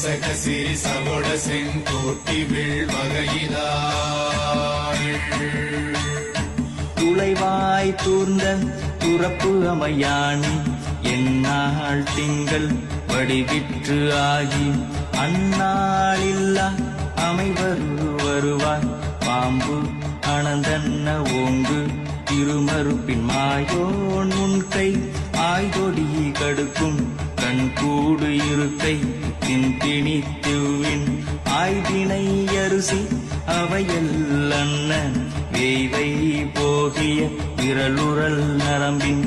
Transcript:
சக சிறி சகோட செங்கோட்டி வீழ்வகையினாள் துளைவாய் தூர்ந்த துறப்பு அமையாணி என்னால் திங்கள் வடிவிற்று ஆகி அந்நாளில்லா அமைவரு வருவாய் பாம்பு அனந்தன்ன ஓங்கு திருமறுப்பின் மாயோன் முன்கை ஆய்தொடி கடுக்கும் கண் கூடு இருக்கை தின்திணி திவ்வின் ஆய்தினை அரிசி அவையல் அண்ணன் வேய்வை போகிய விரலுரல் நரம்பின்